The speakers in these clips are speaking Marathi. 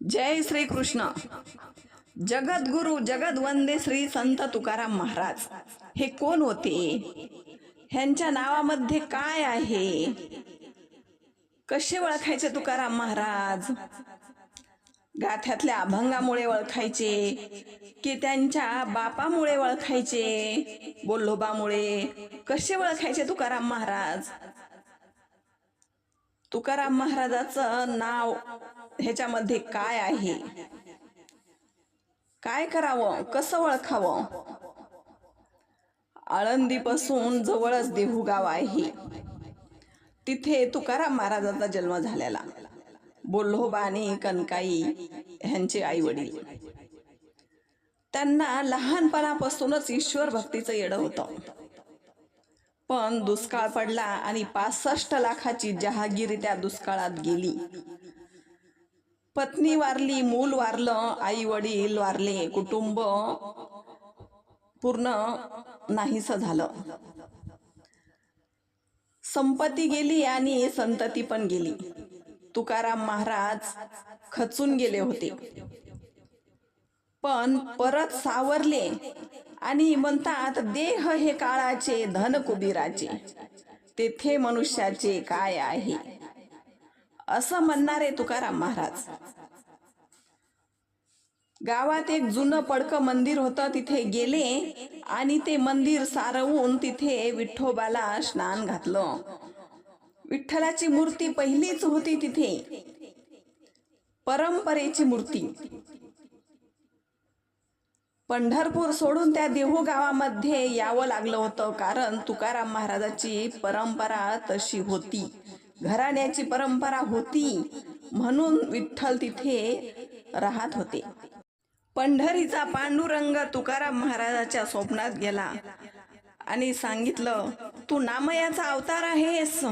जय श्री कृष्ण जगद्गुरु जगदवंदे श्री संत तुकाराम महाराज. हे कोण होते? ह्यांच्या नावामध्ये काय आहे? कसे ओळखायचे तुकाराम महाराज? गाथ्यातल्या अभंगामुळे ओळखायचे की त्यांच्या बापामुळे ओळखायचे? बोल्लोबामुळे. कसे ओळखायचे तुकाराम महाराज? तुकाराम महाराजाचं नाव ह्याच्यामध्ये काय आहे? काय करावं? कसं ओळखावं? आळंदीपासून जवळच देहू गाव आहे. तिथे तुकाराम महाराजाचा जन्म झालेला. बोल्होबा आणि कनकाई ह्यांचे आई वडील त्यांना लहानपणापासूनच ईश्वर भक्तीचं येडं होतं. पण दुष्काळ पडला आणि पासष्ट लाखाची जहागिरी त्या दुष्काळात गेली. पत्नी वारली मूल वारलं आई वडील वारले कुटुंब पूर्ण नाहीस झालं. संपत्ती गेली आणि संतती पण गेली. तुकाराम महाराज खचून गेले होते. पण परत सावरले आणि म्हणतात देह हे काळाचे धन कुबीराचे. तेथे मनुष्याचे काय आहे? असं म्हणणारे तुकाराम महाराज. गावात एक जुनं पडकं मंदिर होतं तिथे गेले आणि ते मंदिर सारवून तिथे विठ्ठोबाला स्नान घातलं. विठ्ठलाची मूर्ती पहिलीच होती तिथे. परंपरेची मूर्ती. पंढरपूर सोडून त्या देहू गावामध्ये यावं लागलं होतं कारण तुकाराम महाराजाची परंपरा तशी होती. घराण्याची परंपरा होती म्हणून विठ्ठल तिथे राहत होते. पंढरीचा पांडुरंग तुकाराम महाराजाच्या स्वप्नात गेला आणि सांगितलं तू नामयाचा अवतार आहेस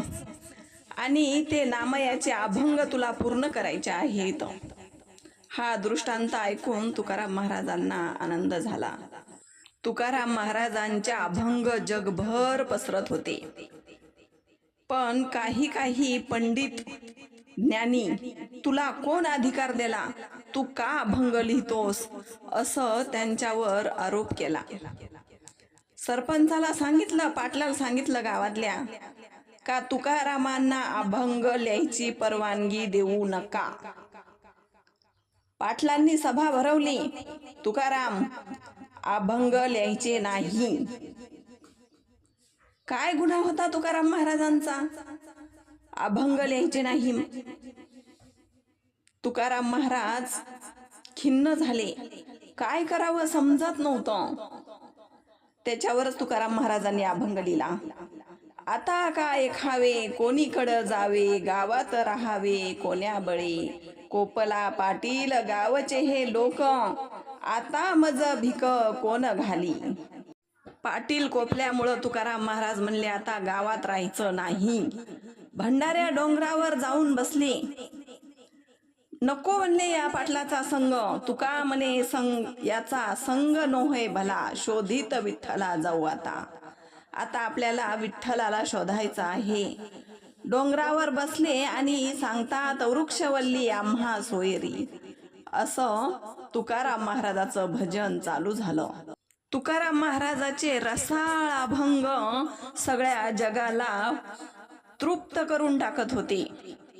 आणि ते नामयाचे अभंग तुला पूर्ण करायचे आहेत. हा दृष्टांत ऐकून तुकाराम महाराजांना आनंद झाला. तुकाराम महाराजांच्या अभंग जगभर पसरत होते. पण काही काही पंडित ज्ञानी तुला कोण अधिकार दिला? तू का अभंग लिहितोस? असं त्यांच्यावर आरोप केला. सरपंचाला सांगितलं पाटलाला सांगितलं गावातल्या का तुकारामांना अभंग लिहायची परवानगी देऊ नका. पाटलांनी सभा भरवली तुकाराम अभंग लिहायचे नाही. काय गुन्हा होता तुकाराम महाराजांचा? अभंग लिहायचे नाही. तुकाराम महाराज खिन्न झाले. काय करावं समजत नव्हतं. त्याच्यावरच तुकाराम महाराजांनी अभंग लिहिला. आता काय खावे कोणीकडं जावे गावात राहावे कोण्या बळे? कोपला पाटील गावचे हे लोक. आता मज भिक कोण घाली? पाटील कोपल्यामुळं तुकाराम महाराज म्हणले आता गावात राहायचं नाही. भंडाऱ्या डोंगरावर जाऊन बसले. नको म्हणले या पाटलाचा संग. तुका म्हणे संग याचा संग नोहे भला. शोधित विठ्ठला जाऊ आता. आता आपल्याला विठ्ठलाला शोधायचं आहे. डोंगरावर बसले आणि सांगतात वृक्षवल्ली आम्हा सोयरी. असं तुकाराम महाराजाचं भजन चालू झालं. तुकाराम महाराजाचे रसाळ अभंग सगळ्या जगाला तृप्त करून टाकत होते.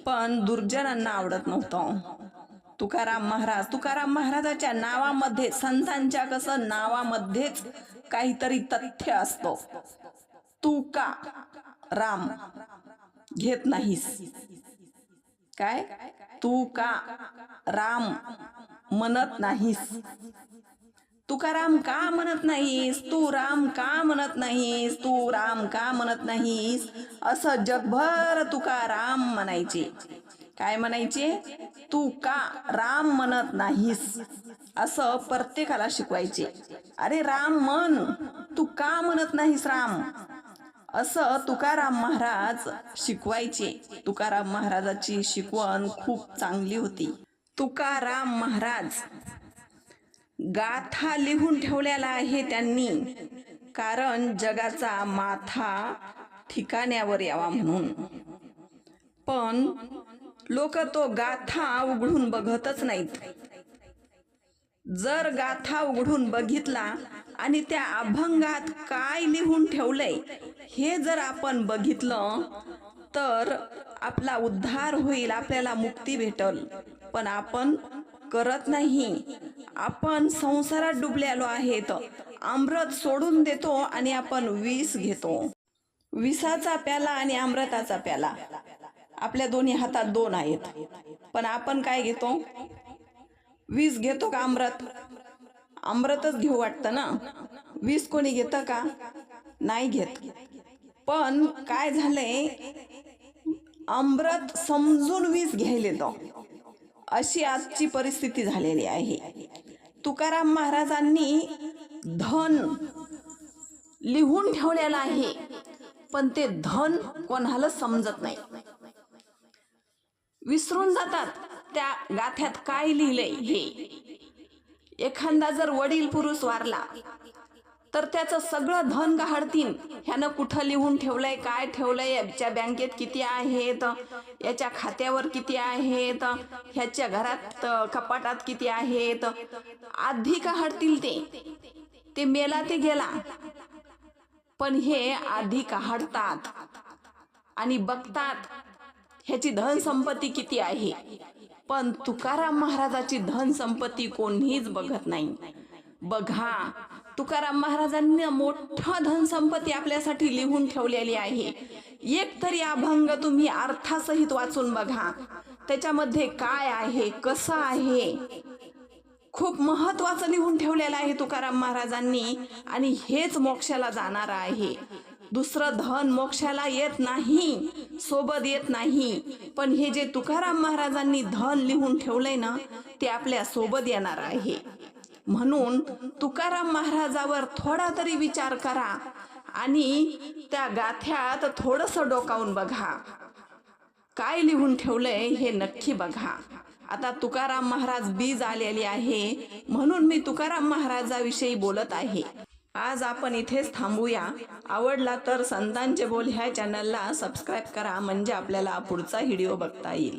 पण दुर्जनांना आवडत नव्हतं. तुकाराम महाराज तुकाराम महाराजाच्या नावामध्ये संतांच्या कसं नावामध्येच काहीतरी तथ्य असतो. तू का राम घेत नाहीस? काय? तू का राम म्हणत नाहीस? तुकाराम का म्हणत नाहीस? तू राम का म्हणत नाहीस? तू राम का म्हणत नाहीस? असं जगभर तुकाराम म्हणायचे. काय म्हणायचे? तू का राम म्हणत नाहीस? असं प्रत्येकाला शिकवायचे. अरे राम म्हण. तू का म्हणत नाहीस राम? असं तुकाराम महाराज शिकवायचे. तुकाराम महाराजाची शिकवण खूप चांगली होती. तुकाराम महाराज गाथा लिहून ठेवलेला आहे त्यांनी. कारण जगाचा माथा ठिकाण्यावर यावा म्हणून. पण लोक तो गाथा उघडून बघतच नाहीत. जर गाथा उघडून बघितला आणि त्या अभंगात काय लिहून ठेवलंय हे जर आपण बघितलं तर आपला उद्धार होईल आपल्याला मुक्ती भेटल. पण आपण करत नाही. आपण संसारात डुबलेलो आहेत. अमृत सोडून देतो आणि आपण विष घेतो. विसाचा प्याला आणि अमृताचा प्याला. आपल्या दोन्ही हातात दोन आहेत. पण आपण काय घेतो? वीस घेतो का अमृत? अमृतच घेऊ वाटतं ना? वीस कोणी घेतं का? नाही घेत. पण काय झालंय? अमृत समजून वीस घ्यायला येतो अशी आजची परिस्थिती झालेली आहे. तुकाराम महाराजांनी धन लिहून ठेवलेलं आहे पण ते धन कोणाला समजत नाही. विसरून जातात त्या गाथ्यात काय लिहिलंय हे. एखादा जर वडील पुरुष वारला तर त्याचं सगळं धन काढतीन ह्यानं कुठं लिहून ठेवलंय काय ठेवलंय याच्या बँकेत किती आहेत याच्या खात्यावर किती आहेत ह्याच्या घरात कपाटात किती आहेत. आधी काढतील ते? ते मेला ते गेला. पण हे आधी काढतात आणि बघतात ह्याची धन संपत्ती किती आहे? पण तुकाराम महाराजाची धन संपत्ती कोणीच बघत नाही. बघा तुकाराम महाराजांनी मोठं धनसंपत्ती आपल्यासाठी लिहून ठेवलेली आहे. एक तरी अभंग तुम्ही अर्थासहित वाचून बघा. त्याच्यामध्ये काय आहे कसं आहे? खूप महत्वाचं लिहून ठेवलेलं आहे तुकाराम महाराजांनी आणि हेच मोक्षाला जाणार आहे. दुसरं धन मोक्षाला येत नाही सोबत येत नाही. पण हे जे तुकाराम महाराजांनी धन लिहून ठेवलंय ना ते आपल्यासोबत येणार आहे. म्हणून तुकाराम महाराजावर थोडा तरी विचार करा आणि त्या गाथ्यात थोडंसं डोकावून बघा. काय लिहून ठेवलंय हे नक्की बघा. आता तुकाराम महाराज बीज आलेली आहे म्हणून मी तुकाराम महाराजाविषयी बोलत आहे. आज आपण इथेच थांबूया. आवडला तर संतांचे बोल ह्या चॅनलला सबस्क्राईब करा म्हणजे आपल्याला पुढचा व्हिडिओ बघता येईल.